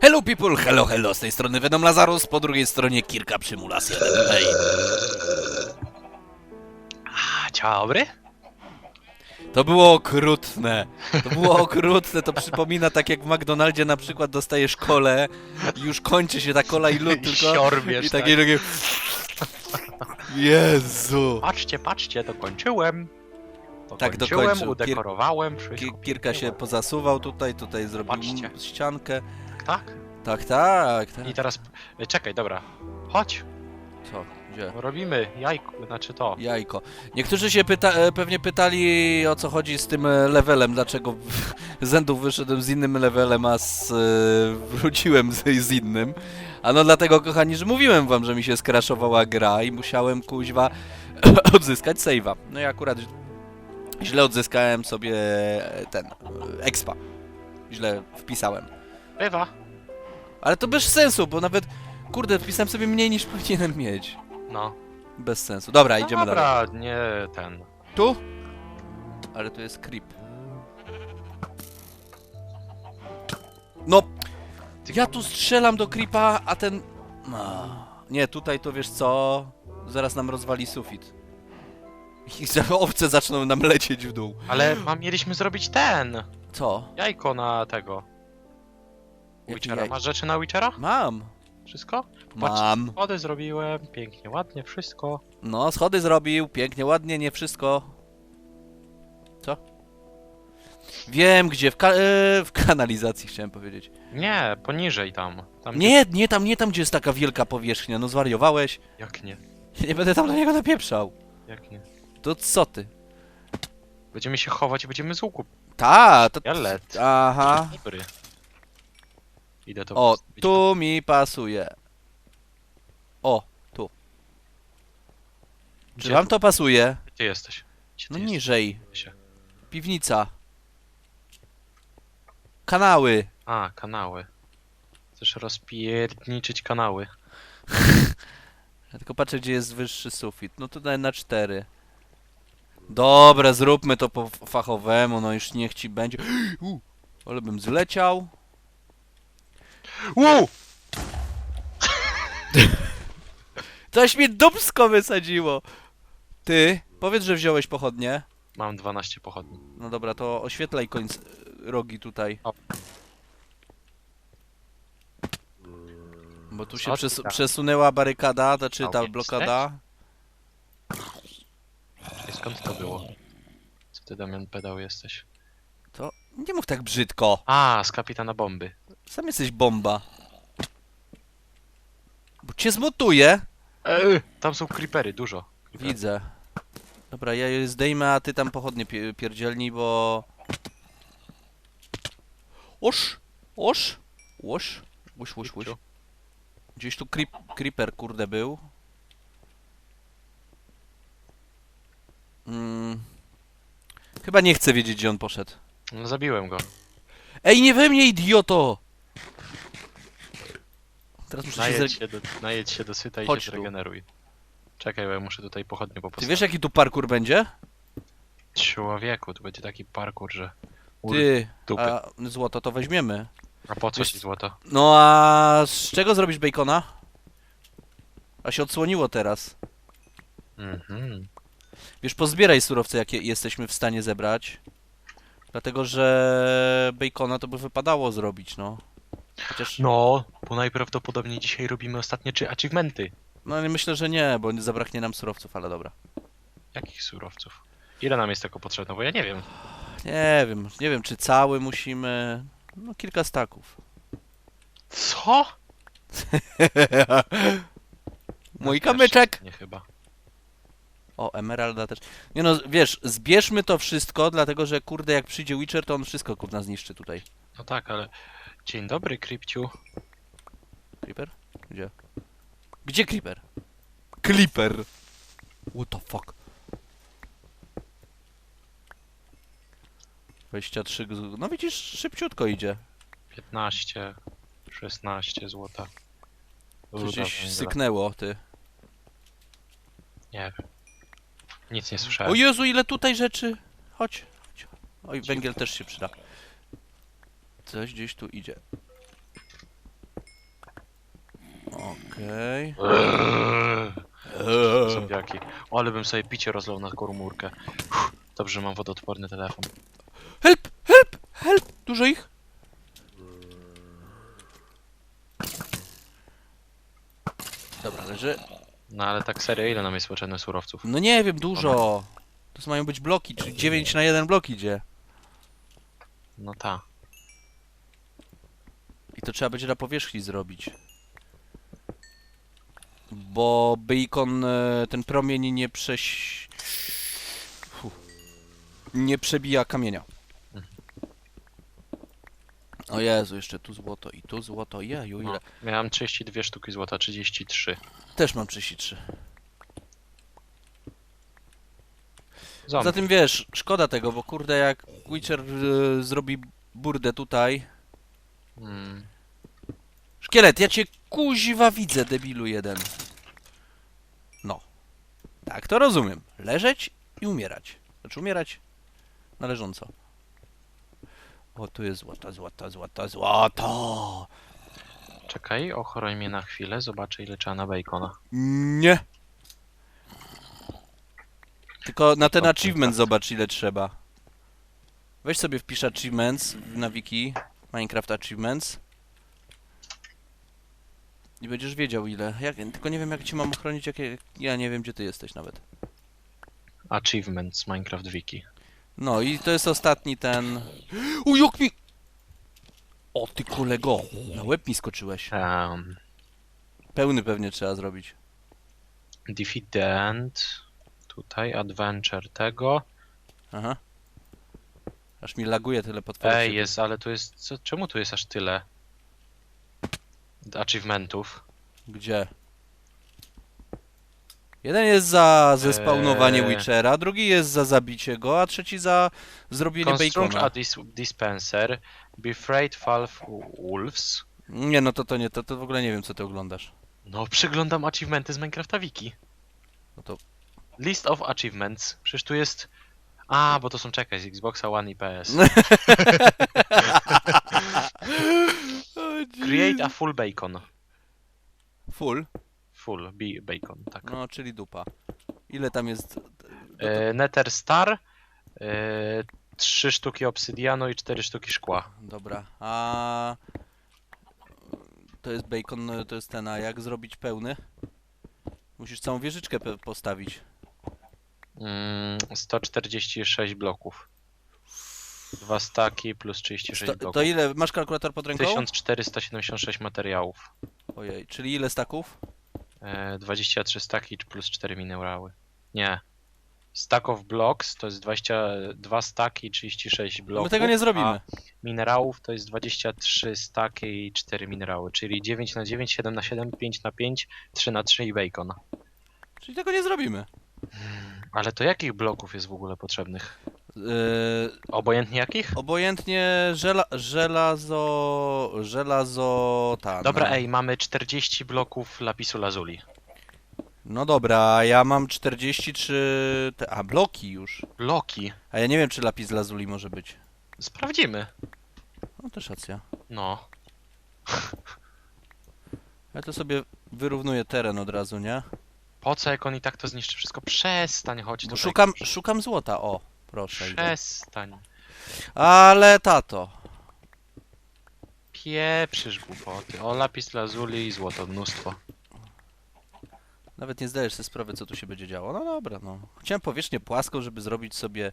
Hello people, hello hello, z tej strony Venom Lazarus, po drugiej stronie Kirka Przymulas 1. Hej. A, dzień dobry. To było okrutne. To było okrutne, to przypomina tak jak w McDonaldzie na przykład dostajesz kolę i już kończy się ta kola i lód I tylko siorbiesz, i tak. takie, takie... Jezu. Patrzcie, patrzcie, dokończyłem. Tak, Dokończyłem, dokończył. Kier- udekorowałem, Ki-. Kirka się pięknie, pozasuwał tutaj, tutaj zrobił Patrzcie. ściankę. Tak? Tak, tak, tak. I teraz... e, Czekaj, dobra. Chodź, Co? Gdzie? robimy jajko, znaczy to. Jajko. Niektórzy się pyta, e, pewnie pytali o co chodzi z tym e, levelem, dlaczego z Endów wyszedłem z innym levelem, a z, wróciłem z, z innym. A no dlatego, kochani, że mówiłem wam, że mi się skraszowała gra i musiałem, kuźwa, odzyskać save'a. No i akurat źle odzyskałem sobie ten, expa. Źle wpisałem. Bywa. Ale to bez sensu, bo nawet, kurde, wpisałem sobie mniej niż powinienem mieć. No. Bez sensu. Dobra, idziemy no dalej. dobra, nie ten. Tu? Ale to jest creep. No! Ja tu strzelam do creepa, a ten... A, Nie, tutaj to wiesz co? Zaraz nam rozwali sufit. I za- owce zaczną nam lecieć w dół. Ale mieliśmy zrobić ten. Co? Jajko na tego. Witchera. Masz rzeczy na Witchera? Mam. Wszystko? Mam. Wody zrobiłem, pięknie, ładnie, wszystko. No, schody zrobił, pięknie, ładnie, nie wszystko. Co? Wiem gdzie, w, ka- e, w kanalizacji chciałem powiedzieć. Nie, poniżej tam. tam Nie, nie tam, nie tam, gdzie jest taka wielka powierzchnia, no zwariowałeś. Gdzie... Jak nie? Ja nie będę tam do niego napieprzał. Jak nie? To co ty? Będziemy się chować i będziemy z łuku. Ta, to... Jalet. Aha. Dobry. Idę to O, postawić. tu mi pasuje. O, tu. Czy Gdzie wam tu? to pasuje? Gdzie ty jesteś? Gdzie ty No jesteś? niżej. Się. Piwnica. Kanały. A, kanały. Chcesz rozpierdniczyć kanały. Ja tylko patrzę, gdzie jest wyższy sufit. No tutaj na cztery. Dobra, zróbmy to po fachowemu, no już niech ci będzie. U, ale bym zleciał. Uu! Coś mi dubsko wysadziło. Ty, powiedz, że wziąłeś pochodnie. Mam 12 pochodni. No dobra, to oświetlaj końc rogi tutaj. O. Bo tu Co się ty przes tam? przesunęła barykada, znaczy ta blokada. Ej, skąd to było? Co ty Damian pedał jesteś? Nie mów tak brzydko. A, z kapitana bomby. Sam jesteś bomba. Bo cię zmutuję. Ej, tam są creepery, dużo. Creepery. Widzę. Dobra, ja je zdejmę, a ty tam pochodnie pie pierdzielnij, bo... Oż! Oż! Łoż! Łoś, łoś, łoś. Gdzieś tu creep, creeper, kurde, był. Mm. Chyba nie chcę wiedzieć, gdzie on poszedł. No zabiłem go. Ej, nie we mnie, idioto! Teraz muszę się Najedź zre... się do, najedź się do syta i Chodź się tu. zregeneruj. Czekaj, bo ja muszę tutaj pochodnie Ty popostawić. wiesz, jaki tu parkour będzie? Człowieku, to będzie taki parkour, że... Ty, dupy. a złoto to weźmiemy. A po co wiesz- ci złoto? No a z czego zrobisz bacona? A się odsłoniło teraz. Mhm. Wiesz, pozbieraj surowce, jakie jesteśmy w stanie zebrać. Dlatego, że bacona to by wypadało zrobić, no. Chociaż, No, bo najprawdopodobniej dzisiaj robimy ostatnie czy achievementy. no ale myślę, że nie, bo nie zabraknie nam surowców, ale dobra. Jakich surowców? Ile nam jest tego potrzebne? Bo ja nie wiem. Nie wiem, nie wiem, czy cały musimy... No, kilka staków. Co? Mój kamyczek! Nie chyba. O, emeralda też. Nie no, wiesz, zbierzmy to wszystko, dlatego, że kurde, jak przyjdzie Witcher, to on wszystko kurna zniszczy tutaj. No tak, ale... Dzień dobry, Krypciu. Creeper? Gdzie? Gdzie Creeper? Clipper! What the fuck? 23 gz- No widzisz, szybciutko idzie. 15, 16 złota. Ruda węgla. syknęło, ty. Nie wiem. Nic nie O słyszałem. Jezu, ile tutaj rzeczy! Chodź. chodź. Oj, węgiel też się przyda. Coś gdzieś tu idzie. Okej. Eee, Zombiaki. O, ale bym sobie picie rozlał na komórkę. Uff, Dobrze, mam wodoodporny telefon. Help! Help! Help! Dużo ich? Dobra, leży. No ale tak serio, ile nam jest potrzebne surowców? No nie wiem, dużo. To mają być bloki, czyli 9 na 1 blok idzie. No ta. I to trzeba będzie na powierzchni zrobić. Bo bacon, e, ten promień nie prześ... Fu. Nie przebija kamienia. O Jezu, jeszcze tu złoto i tu złoto. Jeju, ile? No. Miałem 32 sztuki złota, 33. Też mam 33. Zombie. Za tym wiesz, szkoda tego, bo kurde jak Witcher e, zrobi burdę tutaj. Mm. Szkielet, ja cię kuźwa widzę, debilu jeden. No. Tak, to rozumiem. Leżeć i umierać. Znaczy umierać na leżąco. O, tu jest złota, złota, złota, złota. Czekaj, ochroń mnie na chwilę, zobaczę ile trzeba na bacona. Nie. Tylko na ten achievement zobacz ile trzeba. Weź sobie wpisz achievements na wiki. Minecraft achievements. I będziesz wiedział ile. Jak, tylko nie wiem jak ci mam ochronić, jakie... Ja nie wiem gdzie ty jesteś nawet. Achievements Minecraft Wiki. No i to jest ostatni ten... O, jak mi... O, ty kolego! Na łeb mi skoczyłeś. Um, Pełny pewnie trzeba zrobić. defeat the End. Tutaj, Adventure tego. Aha. Aż mi laguje tyle potworów. Ej, jest, ale tu jest... Co, czemu tu jest aż tyle? Achievementów. Gdzie? Jeden jest za zespawnowanie Eee. Witchera, drugi jest za zabicie go, a trzeci za zrobienie Construct bacona. a dis dispenser. Befried Falf Wolves. Nie, no to to nie, to, to w ogóle nie wiem co ty oglądasz. No, przeglądam achievementy z Minecrafta Wiki. No to... List of achievements. Przecież tu jest... A, bo to są, czekaj, z Xboxa One i PS. Create a full bacon. Full? Full be bacon, tak. No, czyli dupa. Ile tam jest... E, Nether Star. E, trzy sztuki obsydianu i cztery sztuki szkła. Dobra, a... To jest bacon, to jest ten, a jak zrobić pełny? Musisz całą wieżyczkę pe- postawić. Mm, 146 bloków. Dwa staki plus 36 Sto, bloków. to ile, masz kalkulator pod ręką? 1476 materiałów. Ojej, czyli ile staków? E, 23 staki plus 4 minerały. Nie. Stack of blocks to jest 22 staki i 36 bloków. My tego nie zrobimy. Minerałów to jest 23 staki i 4 minerały, czyli 9 na 9, 7 na 7, 5 na 5, 3 na 3 i bacon. Czyli tego nie zrobimy. Ale to jakich bloków jest w ogóle potrzebnych? Yy, Obojętnie jakich? obojętnie żela, żelazo... Żelazo... Ta, Dobra, no. ej, mamy 40 bloków lapisu lazuli. No dobra, ja mam 43... Te, a, bloki już. Bloki. A ja nie wiem, czy lapis lazuli może być. Sprawdzimy. No też racja. No. Ja to sobie wyrównuję teren od razu, nie? Po co jak on i tak to zniszczy wszystko? Przestań, chodź Bo tutaj. szukam, szukam złota, o. Proszę. idę. Przestań. Ale tato. Pieprzysz głupoty. O, lapis lazuli i złoto, mnóstwo. Nawet nie zdajesz sobie sprawy, co tu się będzie działo. No dobra, no. Chciałem powierzchnię płaską, żeby zrobić sobie...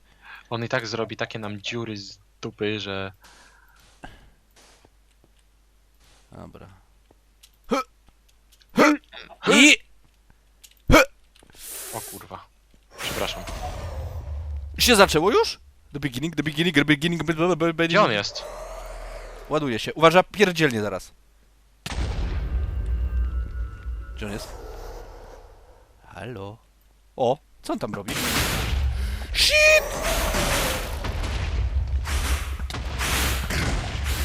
On i tak zrobi takie nam dziury z dupy, że... Dobra. I... O kurwa. Przepraszam. się zaczęło już? The beginning, the beginning, the beginning, the beginning. Gdzie on jest? Ładuje się. Uważa, pierdzielnie zaraz. Gdzie on jest? Halo? O, co on tam robi? Shit!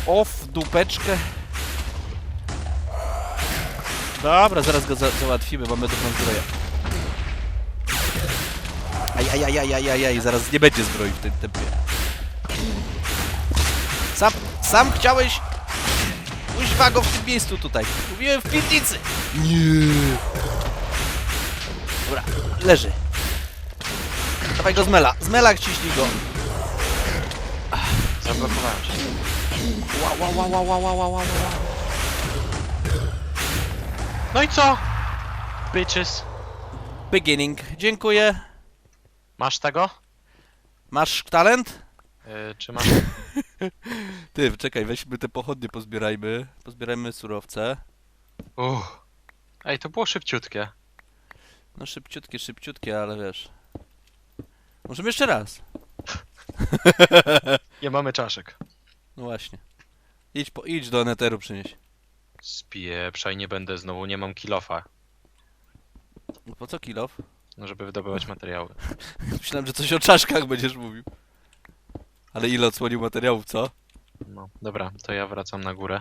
O, w dupeczkę. Dobra, zaraz go za załatwimy, mamy dobrą zbroję. Aj, aj, aj, aj, aj, aj, aj, zaraz nie będzie zbroi w tym tempie. Sam, sam chciałeś... Kuźwa go w tym miejscu tutaj. Mówiłem w piwnicy. Nie. Dobra, leży. Dawaj go zmela. Zmela, ciśnij go. Zablokowałem się. Wow, wow, wow, wow, wow, wow, wow. No i co? Bitches. Beginning. Dziękuję. Masz tego? Masz talent? Yy, czy masz... Ty, czekaj, weźmy te pochodnie, pozbierajmy. Pozbierajmy surowce. Uff. Ej, to było szybciutkie. No szybciutkie, szybciutkie, ale wiesz. Możemy jeszcze raz. Nie mamy czaszek. No właśnie. Idź, po, idź do neteru przynieś. Spieprzaj, nie będę znowu, nie mam kilofa. No po co kilof? No, żeby wydobywać materiały. Myślałem, że coś o czaszkach będziesz mówił. Ale ile odsłonił materiałów, co? No, dobra, to ja wracam na górę.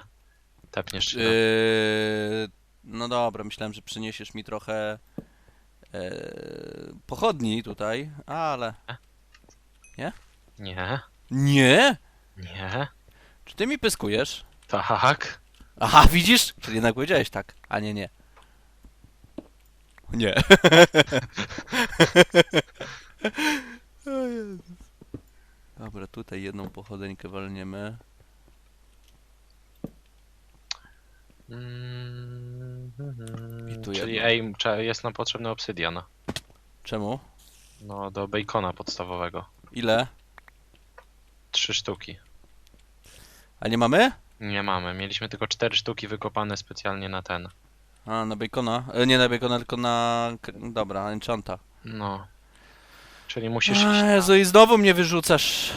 Tepniesz się. Yy, no dobra, myślałem, że przyniesiesz mi trochę yy, pochodni tutaj, ale... Nie, Nie? nie, Czy ty mi pyskujesz? tak. Aha, widzisz? Czyli jednak powiedziałeś tak, a nie nie. Nie. O Jezus. Dobra, tutaj jedną pochodeńkę walniemy. Mm, I tu Czyli jedno. ej, cze- jest nam potrzebny obsydian. Czemu? No, do bacona podstawowego. Ile? Trzy sztuki. A nie mamy? Nie mamy, mieliśmy tylko cztery sztuki wykopane specjalnie na ten. A, na bacona? E, nie na bacona, tylko na... k- Dobra, enchanta. No. Czyli musisz iść. Jezu, i znowu mnie wyrzucasz.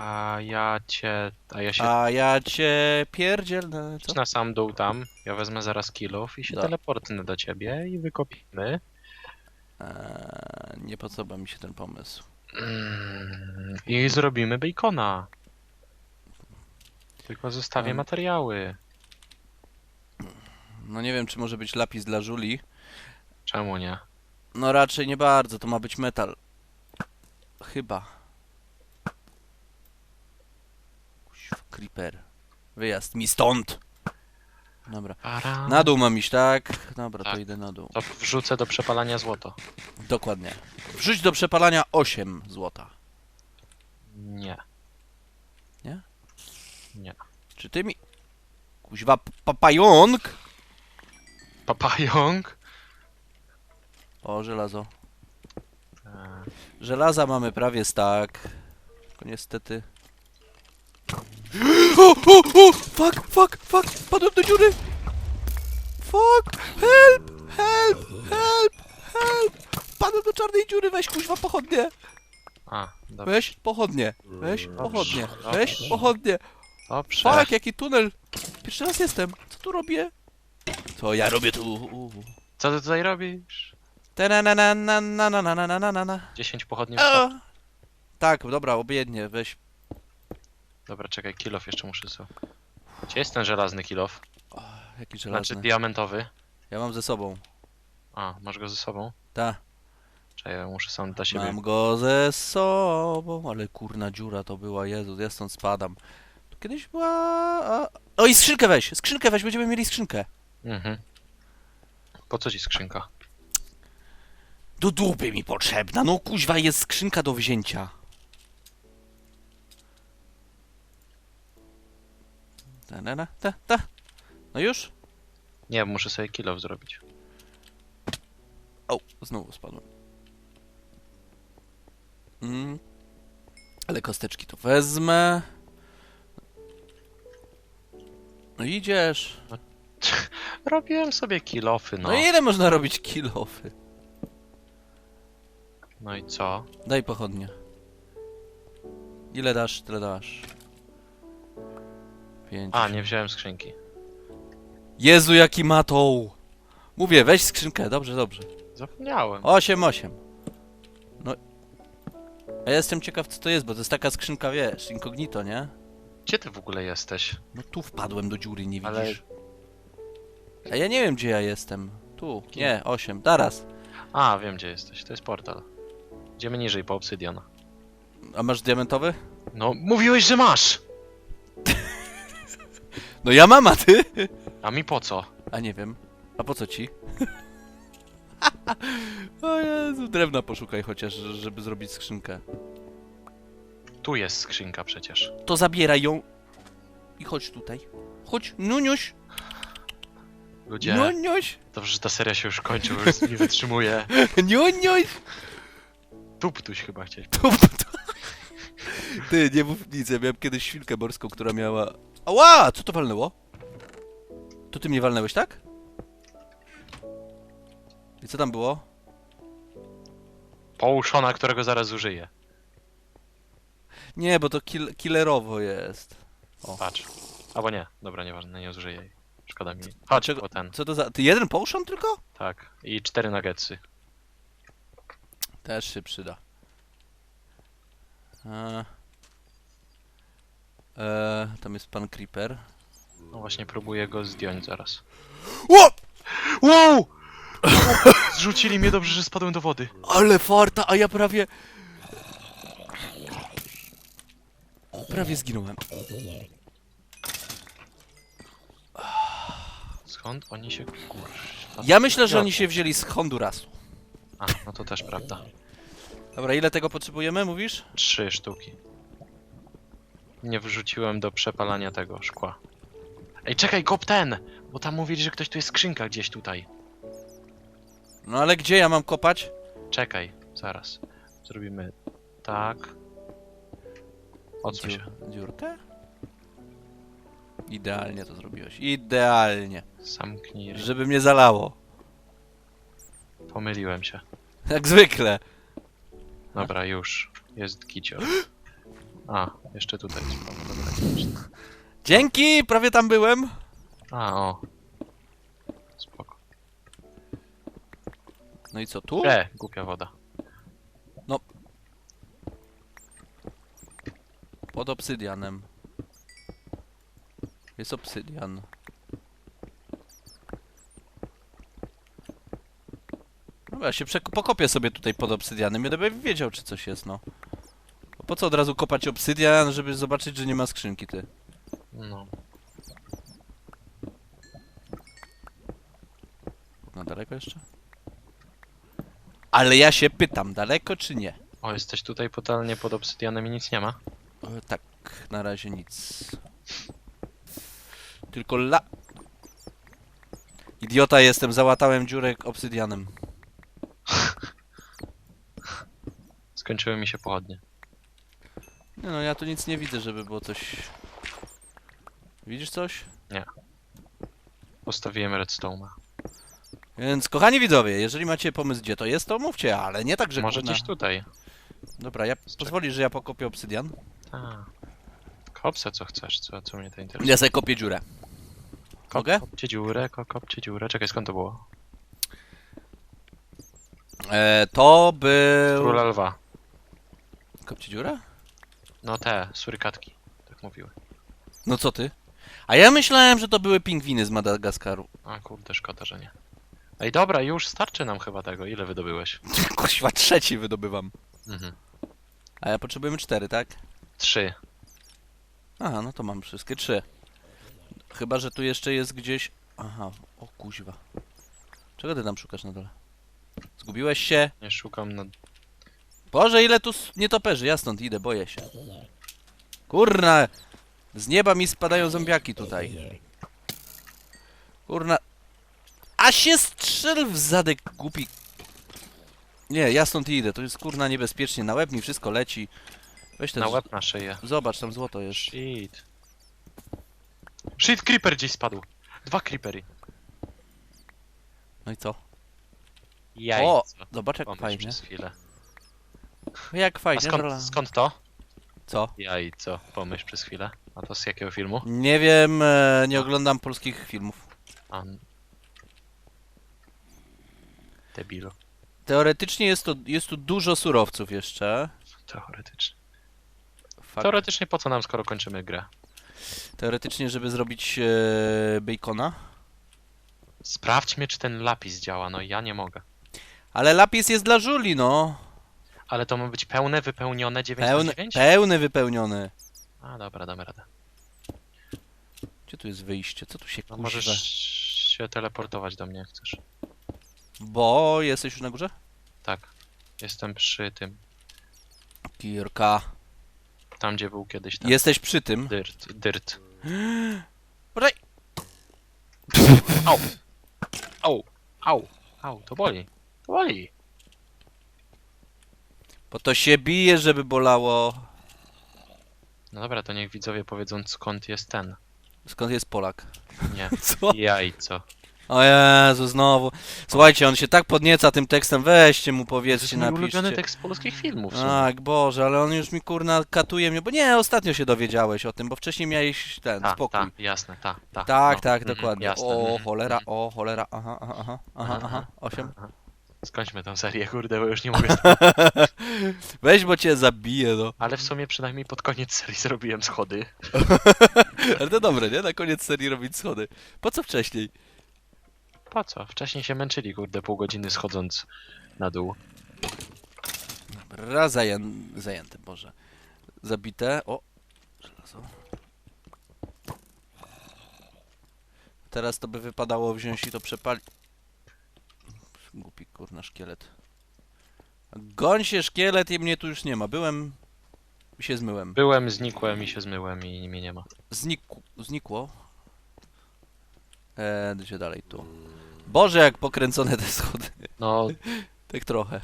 A ja cię... A ja się... A ja cię pierdzielnę, Idź co? na sam dół tam, ja wezmę zaraz kilów i się Da. teleportnę do ciebie i wykopimy. Eee, nie podoba mi się ten pomysł. Mm, I zrobimy bacona. Tylko zostawię Em. materiały. No nie wiem, czy może być lapis dla Żuli. Czemu nie? No raczej nie bardzo, to ma być metal. Chyba. Kuźwa, creeper. Wyjazd mi stąd! Dobra. Para. Na dół mam iść, tak? Dobra, to Tak. idę na dół. To wrzucę do przepalania złoto. Dokładnie. Wrzuć do przepalania 8 złota. Nie. Nie? Nie. Czy ty mi... Kuźwa, p- papająk? Papająk? O, żelazo. Eee, Żelaza mamy prawie stack. Tylko niestety... O, o, o! Fuck, fuck, fuck! Padłem do dziury! Fuck! Help! Help! Help! Help! Padłem do czarnej dziury, weź kuźwa pochodnie! A, dobrze. Weź pochodnie! Weź pochodnie! Weź pochodnie! Dobrze. Fuck, jaki tunel! Pierwszy raz jestem! Co tu robię? Co ja robię tu? Co ty tutaj robisz? Na na na na na na na na na na na 10 pochodni w! Tak, dobra, objednie, weź. Dobra, czekaj, kilof jeszcze muszę sobie. Gdzie jest ten żelazny kilof? Jaki Znaczy żelazny. diamentowy. Ja mam ze sobą. A, masz go ze sobą? Ta, Czekaj, ja muszę sam dla siebie. mam go ze sobą. Ale kurna dziura to była, Jezu, ja stąd spadam. Tu kiedyś była... a- O i skrzynkę weź, skrzynkę weź, będziemy mieli skrzynkę. Mhm. Po co ci skrzynka? Do dupy mi potrzebna, no kuźwa, jest skrzynka do wzięcia. Ta, ta, ta. No już? Nie, muszę sobie kilof zrobić. O, znowu spadłem. Mm. Ale kosteczki to wezmę. No idziesz. Robiłem sobie kilofy, No, no. ile można robić kilofy? No i co? Daj pochodnie. Ile dasz, tyle dasz. Pięć. A, nie wziąłem skrzynki. Jezu, jaki matą! Mówię, weź skrzynkę, dobrze, dobrze. Zapomniałem. Osiem, osiem. No. A ja jestem ciekaw, co to jest, bo to jest taka skrzynka, wiesz, incognito, nie? Gdzie ty w ogóle jesteś? No tu wpadłem do dziury, nie Ale- widzisz? A ja nie wiem, gdzie ja jestem. Tu, nie, osiem, teraz. A, wiem gdzie jesteś. To jest portal. Idziemy niżej po obsydian. A masz diamentowy? No, mówiłeś, że masz! No ja mam, a ty? A mi po co? A nie wiem. A po co ci? o Jezu, drewna poszukaj chociaż, żeby zrobić skrzynkę. Tu jest skrzynka przecież. To zabieraj ją i chodź tutaj. Chodź, Nuniuś, Ludzie, Nuniuś, dobrze, że ta seria się już kończy, bo już nie wytrzymuje. Nuniuś. Tuptuś chyba chciałeś. Ty, nie mów nic, ja miałem kiedyś świnkę morską, która miała... Ała! Co to walnęło? To ty mnie walnęłeś, tak? I co tam było? Połuszona, którego zaraz użyję. Nie, bo to kill killerowo jest. O. Patrz. Albo nie, dobra, nieważne, nie zużyję jej. Szkoda mi. Chodź, po ten. Co to za... Ty jeden potion tylko? Tak. I cztery nuggetsy. Też się przyda. E... E, tam jest pan Creeper. No właśnie próbuję go zdjąć zaraz. O! Wow! Zrzucili mnie dobrze, że spadłem do wody. Ale farta, a ja prawie... Prawie zginąłem. Skąd oni się kurwa? Ja myślę, że oni się wzięli z Hondurasu. A, no to też prawda. Dobra, ile tego potrzebujemy, mówisz? Trzy sztuki. Nie wrzuciłem do przepalania tego szkła. Ej, czekaj, kop ten! Bo tam mówili, że ktoś tu jest skrzynka gdzieś tutaj. No ale gdzie ja mam kopać? Czekaj, zaraz. Zrobimy tak. Odsuń się. Dziur- dziurkę? Idealnie to zrobiłeś. Idealnie. Zamknij. Żeby mnie zalało. Pomyliłem się. Jak zwykle. Dobra, już. Jest gicior. A, jeszcze tutaj jest. Dobra. Dzięki, prawie tam byłem. A, o. Spoko. No i co tu? E, głupia woda. Pod obsydianem. Jest obsydian. Dobra, ja się przek- pokopię sobie tutaj pod obsydianem i będę wiedział, czy coś jest, no. Po co od razu kopać obsydian, żeby zobaczyć, że nie ma skrzynki, ty? No. No daleko jeszcze? Ale ja się pytam, daleko czy nie? O, jesteś tutaj totalnie pod obsydianem i nic nie ma? E, tak, na razie nic. Tylko la... Idiota jestem, załatałem dziurę obsydianem. Skończyły mi się pochodnie. Nie no, ja tu nic nie widzę, żeby było coś... Widzisz coś? Postawiłem redstone'a. Więc kochani widzowie, jeżeli macie pomysł gdzie to jest, to mówcie, ale nie tak, że Może gdzieś tutaj. Dobra, ja pozwolisz, że ja pokopię obsydian? A. Kopse co chcesz, co, co mnie to interesuje. Ja sobie kopię dziurę. Mogę? Kopcie dziurę, ko, kopcie dziurę. Czekaj, skąd to było? E, to był... Króla lwa. Kopcie dziurę? No te, surykatki. Tak mówiły. No co ty? A ja myślałem, że to były pingwiny z Madagaskaru. A kurde, szkoda, że nie. Ej, dobra, już starczy nam chyba tego. Ile wydobyłeś? Kuźwa, trzeci wydobywam. Mhm. A ja potrzebujemy cztery, tak? Trzy. Aha, no to mam wszystkie trzy. Chyba, że tu jeszcze jest gdzieś... Aha, o kuźwa. Czego ty tam szukasz na dole? Zgubiłeś się? Nie szukam na... Boże, ile tu nietoperzy, ja stąd idę, boję się. Kurna! Z nieba mi spadają zombiaki tutaj. Kurna... A się strzel w zadek, głupi... Nie, ja stąd idę, to jest kurna niebezpiecznie, na łeb mi wszystko leci. Weź ten... Na łeb na szyję. Zobacz, tam złoto jest. Shit. Shit, creeper gdzieś spadł. Dwa creepery. No i co? Jajco. O, zobacz jak Pomyśl fajnie. przez chwilę. Jak A fajnie, skąd, skąd to? Co? Jajco. Pomyśl przez chwilę. A to z jakiego filmu? Nie wiem, e, nie oglądam polskich filmów. A... Debilu. Teoretycznie jest, to, jest tu dużo surowców jeszcze. Teoretycznie. Fakt. Teoretycznie po co nam, skoro kończymy grę? Teoretycznie, żeby zrobić e, bacona. Sprawdźmy, czy ten lapis działa. No ja nie mogę. Ale lapis jest dla żuli, no. Ale to ma być pełne, wypełnione 9 Pełny, na 9? pełny wypełniony. A dobra, damy radę. Gdzie tu jest wyjście? Co tu się No możesz się teleportować do mnie, jak chcesz. Bo jesteś już na górze? Tak. Jestem przy tym. Kirka. Tam, gdzie był kiedyś ten Jesteś przy tym. dyrt. Dyrt. Poczekaj. Au! Au! Au! Au, to boli. To boli. Bo to się bije, żeby bolało. No dobra, to niech widzowie powiedzą skąd jest ten. Skąd jest Polak? Nie. Co? Jajco. O Jezu, znowu. Słuchajcie, on się tak podnieca tym tekstem, weźcie mu, To jest powiedzcie, mój ulubiony napiszcie. tekst polskich filmów. sumie. Tak, Boże, ale on już mi kurna katuje mnie, bo nie, ostatnio się dowiedziałeś o tym, bo wcześniej miałeś ten, Ta, spokój. ta, jasne, ta, ta. Tak, no, tak, mhm, dokładnie. jasne, O, mhm, cholera, mhm. o, cholera, aha, aha, aha, aha, aha, osiem. aha. Skończmy tę serię, kurde, bo już nie mogę. Weź, bo cię zabiję, no. Ale w sumie przynajmniej pod koniec serii zrobiłem schody. Ale to dobre, nie? Na koniec serii robić schody. Po co wcześniej? Po co? Wcześniej się męczyli, kurde, pół godziny schodząc na dół. Dobra, zaję... zajęte, Boże. Zabite, o. Żelazo. Teraz to by wypadało wziąć i to przepalić. Głupi kurna szkielet. Goń się szkielet i mnie tu już nie ma. Byłem i się zmyłem. Byłem, znikłem i się zmyłem i mnie nie ma. Znikł, znikło. Eee, gdzie dalej? Tu. Boże, jak pokręcone te schody. No, Tak trochę.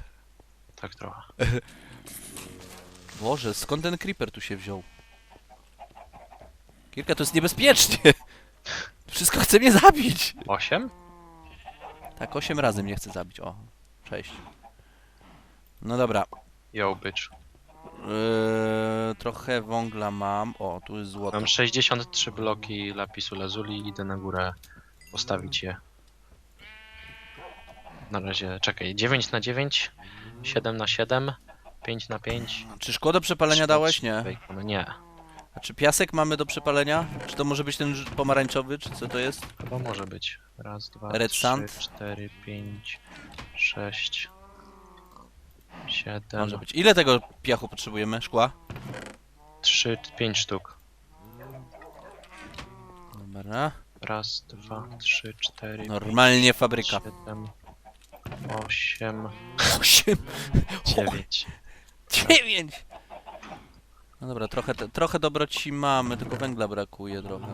tak trochę. Boże, skąd ten creeper tu się wziął? Kilka, to jest niebezpiecznie. Wszystko chce mnie zabić. Osiem? Tak, osiem razy mnie chce zabić. O, cześć. No dobra. Yo, bitch. Yy, trochę węgla mam. O, tu jest złoto. Mam 63 bloki lapisu lazuli, idę na górę postawić je. Na razie, czekaj, 9 na 9, 7 na 7, 5 na 5. Czy szkło do przepalenia dałeś? Nie. Nie, A czy piasek mamy do przepalenia? Czy to może być ten pomarańczowy, czy co to jest? chyba może być. Raz, dwa, Red trzy, sand? cztery, pięć, sześć, siedem, Może być. Ile tego piachu potrzebujemy? Szkła? trzy, pięć sztuk. Dobra. Raz, dwa, trzy, cztery, Normalnie fabryka. siedem, osiem, Osiem. dziewięć. Dziewięć! No dobra, trochę, te, trochę dobroci mamy, tylko węgla brakuje trochę.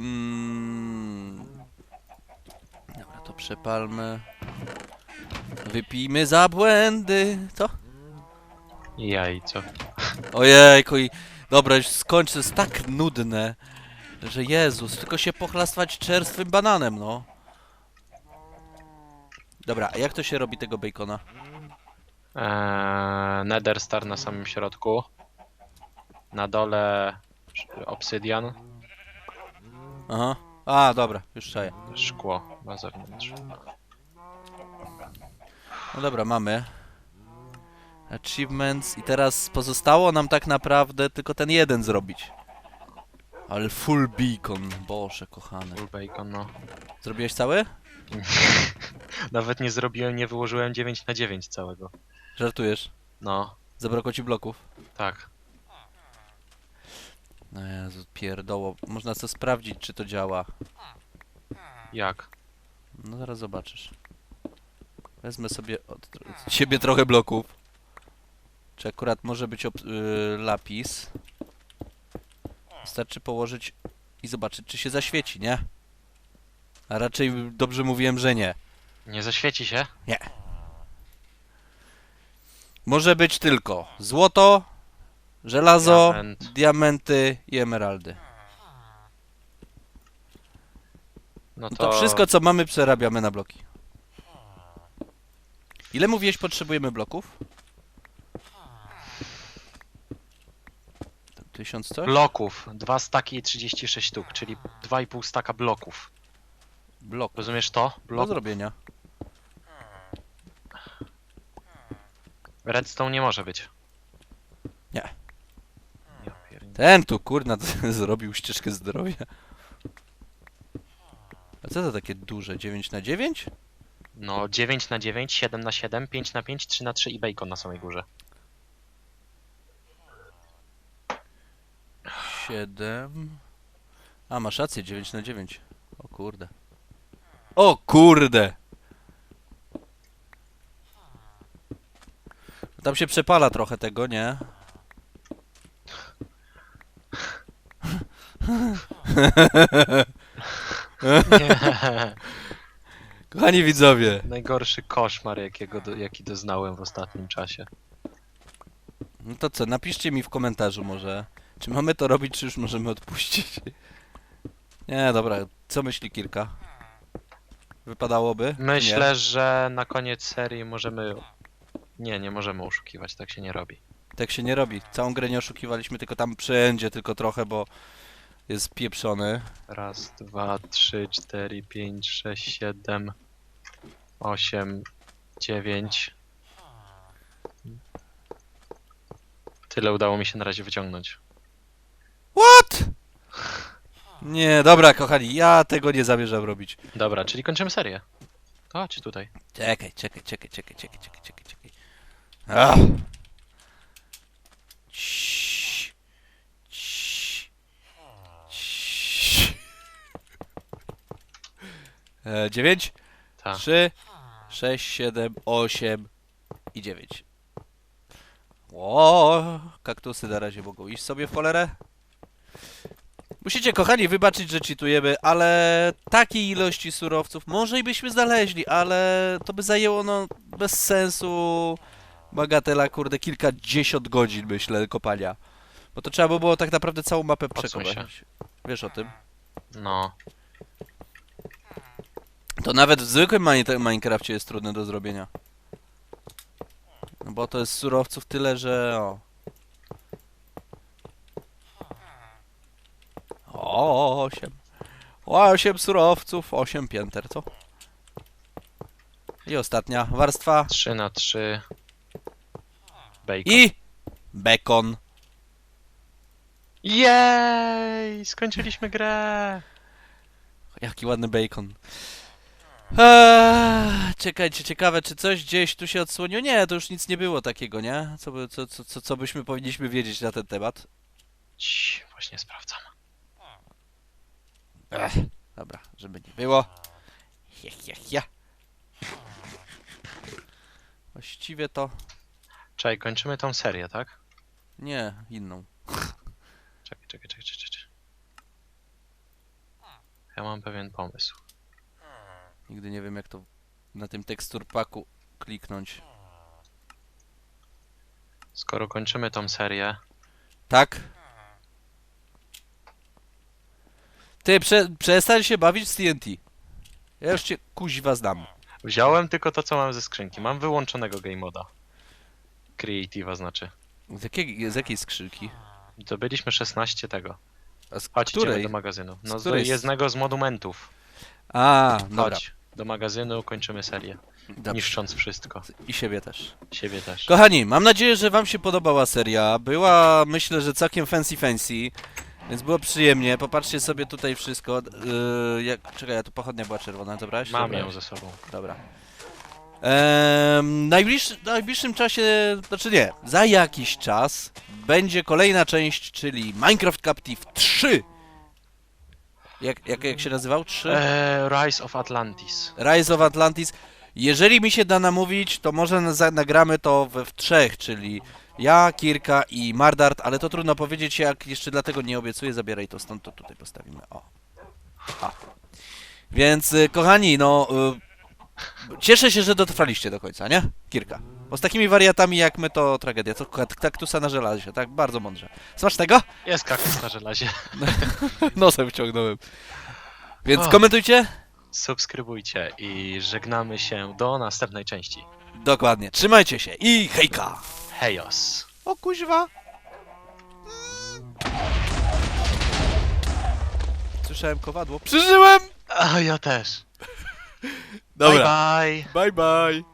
Mm. Dobra, to przepalmy. Wypijmy za błędy. Co? Jajco. Ojejku i... Dobra, już skończ, to jest tak nudne, że Jezus, tylko się pochlastwać czerstwym bananem, no. Dobra, a jak to się robi tego bacona? Eee, Nether Star na samym środku. Na dole obsydian, Aha. A, dobra, już czaję. szkło na zewnątrz. No dobra, mamy. Achievements i teraz pozostało nam tak naprawdę tylko ten jeden zrobić. Ale full beacon, boże kochany. Full bacon, no. Zrobiłeś cały? Nawet nie zrobiłem, nie wyłożyłem 9 na 9 całego. Żartujesz. No, Zabrakło ci bloków. tak. No Jezu, pierdoło. Można to sprawdzić, czy to działa. Jak? No zaraz zobaczysz. Wezmę sobie od, od ciebie trochę bloków. Czy akurat może być ob- y, lapis. Wystarczy położyć i zobaczyć, czy się zaświeci, nie? A raczej dobrze mówiłem, że nie. Nie zaświeci się? Może być tylko złoto, żelazo, Diament. diamenty i emeraldy. No to, To wszystko, co mamy, przerabiamy na bloki. Ile mówiłeś, potrzebujemy bloków? Tysiąc coś? bloków. Dwa staki i 36 sztuk, czyli 2,5 staka bloków. Blok. Rozumiesz to? Do Blok. zrobienia. Redstone nie może być. Nie. Ten tu, kurna, zrobił ścieżkę zdrowia. A co to takie duże? 9 na 9? No 9 na 9, 7 na 7, 5 na 5, 3 na 3 i bacon na samej górze. 7. A, masz rację, 9 na 9. O kurde. O kurde! Tam się przepala trochę tego, nie? Nie. Kochani widzowie, Najgorszy koszmar, jakiego do, jaki doznałem w ostatnim czasie. no to co, napiszcie mi w komentarzu może, czy mamy to robić, czy już możemy odpuścić. Nie, dobra, co myśli Kilka? Wypadałoby? czy nie? Myślę, że na koniec serii możemy... Nie, nie możemy oszukiwać, tak się nie robi. Tak się nie robi. Całą grę nie oszukiwaliśmy, tylko tam wszędzie tylko trochę, bo jest pieprzony. Raz, dwa, trzy, cztery, pięć, sześć, siedem, osiem, dziewięć. Tyle udało mi się na razie wyciągnąć. What? Nie, dobra, kochani, ja tego nie zamierzam robić. Dobra, czyli kończymy serię. Chodź tutaj. Czekaj, czekaj, czekaj, czekaj, czekaj, czekaj, czekaj, czekaj. Ciii. E, dziewięć, Tak. trzy, sześć, siedem, osiem i dziewięć. O, kaktusy na razie mogą iść sobie w cholerę. Musicie, kochani, wybaczyć, że cheatujemy, ale takiej ilości surowców może i byśmy znaleźli, ale to by zajęło, no, bez sensu bagatela, kurde, kilkadziesiąt godzin, myślę, kopania. Bo to trzeba by było tak naprawdę całą mapę Odsuń się. przekopać. Wiesz o tym? No. To nawet w zwykłym Mine- Minecrafcie jest trudne do zrobienia. No bo to jest surowców tyle, że o. O, osiem. Osiem surowców, osiem pięter, co? I ostatnia warstwa. 3 na 3. Bacon. I bekon. Jej! Skończyliśmy grę! Jaki ładny bacon. Eee, czekajcie, ciekawe, czy coś gdzieś tu się odsłoniło? Nie, to już nic nie było takiego, nie? Co, by, co, co, co, co byśmy powinniśmy wiedzieć na ten temat? Cii, właśnie sprawdzam. Ech, dobra, żeby nie było. Jech, jech, ja. Właściwie to... Czekaj, kończymy tą serię, tak? Nie, inną. Czekaj, czekaj, czekaj, czekaj. czekaj. Ja mam pewien pomysł. Nigdy nie wiem, jak to na tym teksturpaku kliknąć. Skoro kończymy tą serię, Tak? Ty, prze, przestań się bawić z TNT. Ja już cię kuźwa znam. wziąłem tylko to, co mam ze skrzynki. Mam wyłączonego game moda. Creative'a znaczy. Z jakiej, z jakiej skrzynki? Zdobyliśmy 16 tego. A z Chodź, idziemy której? do magazynu. No z której z- jednego z monumentów. A, dobra. Chodź, do magazynu, kończymy serię. Dobrze. Niszcząc wszystko. I siebie też. Siebie też. Kochani, mam nadzieję, że wam się podobała seria. Była, myślę, że całkiem fancy fancy. Więc było przyjemnie. Popatrzcie sobie tutaj wszystko. Yy, jak, czekaj, ja tu pochodnia była czerwona, zabrałeś? Mam Zabrałeś. ją ze sobą. Dobra. Ehm, najbliższy, w najbliższym czasie, znaczy nie, za jakiś czas będzie kolejna część, czyli Minecraft Captive 3. Jak, jak, jak się nazywał? 3? Eee, Rise of Atlantis. Rise of Atlantis. Jeżeli mi się da namówić, to może na- nagramy to we w trzech, czyli ja, Kirka i Mardart, ale to trudno powiedzieć, jak jeszcze dlatego nie obiecuję, zabieraj to stąd, to tutaj postawimy. O. A. Więc, y, kochani, no, y, cieszę się, że dotrwaliście do końca, nie? Kirka. Bo z takimi wariatami jak my to tragedia. To kak- kaktusa na żelazie, tak? Bardzo mądrze. Smasz tego? Jest kaktus na żelazie. Nosem wciągnąłem. Więc komentujcie. Subskrybujcie i żegnamy się do następnej części. Dokładnie. Trzymajcie się i hejka! Hejos. O kuźwa! Słyszałem kowadło. Przeżyłem! A ja też. Dobra. Bye bye. bye. bye.